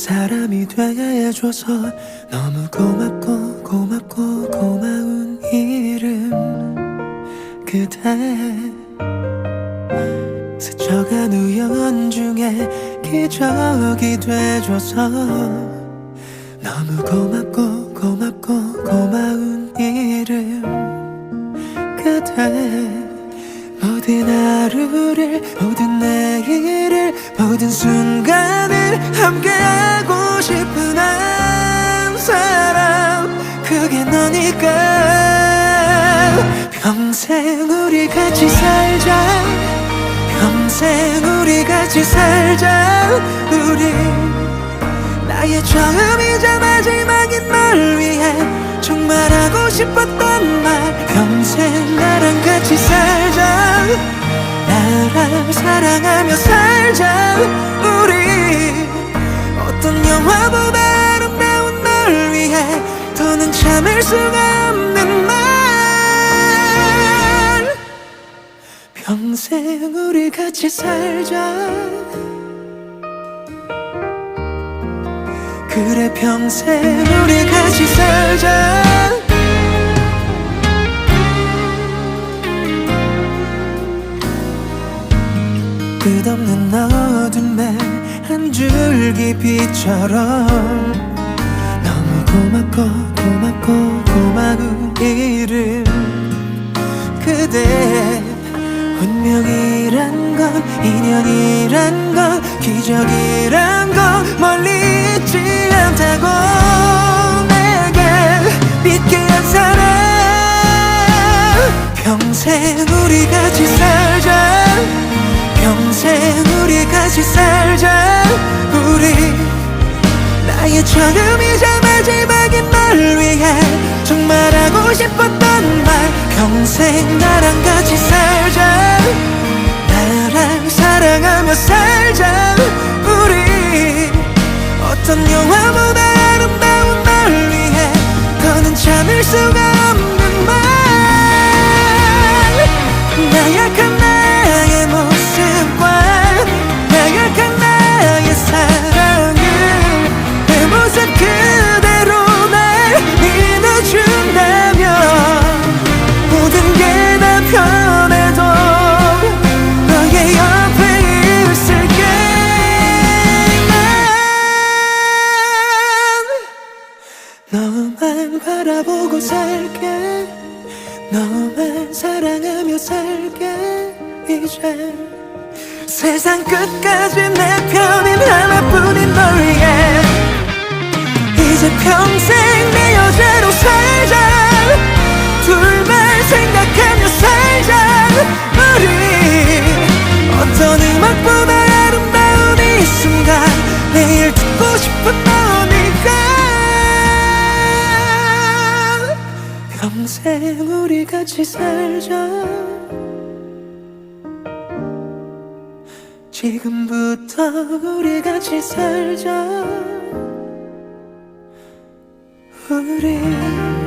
사람이 되게 해줘서 너무 고맙고 고맙고 고마운 이름. 그대 스쳐간 우연 중에 기적이 돼줘서 너무 고맙고 고맙고 고마운 이름. 그대 모든 하루를 모든 내일을 모든 순간을 함께하고 싶은 한 사람 그게 너니까. 평생 우리 같이 살자. 평생 우리 같이 살자. 우리 나의 처음이자 마지막인 널 위해 정말 하고 싶었던 말. 평생 나랑 같이 살자. 나랑 사랑하 참을 수가 없는 말. 평생 우리 같이 살자. 그래 평생 우리 같이 살자. 끝없는 어둠에 한 줄기 빛처럼 고맙고 고맙고 고마운 이름 그대. 운명이란 건 인연이란 건 기적이란 건 멀리 있지 않다고 내게 믿게 한 사람 평생 우리 같이 살자. 평생 우리 같이 살자. 우리 나의 처음이자 하고 싶었던 말. 평생 나랑 같이 살자. 나랑 사랑하며 살자. 우리 어떤 영화 바라보고 살게. 너만 사랑하며 살게 이제. 세상 끝까지 내 편인 하나뿐인 널 위해 이제 평생 내 여자로 살자. 둘만 생각하며 살자. 우리 어떤 음악보다 아름다운 이 순간 매일 듣고 싶은 너 평생 우리 같이 살자. 지금부터 우리 같이 살자. 우리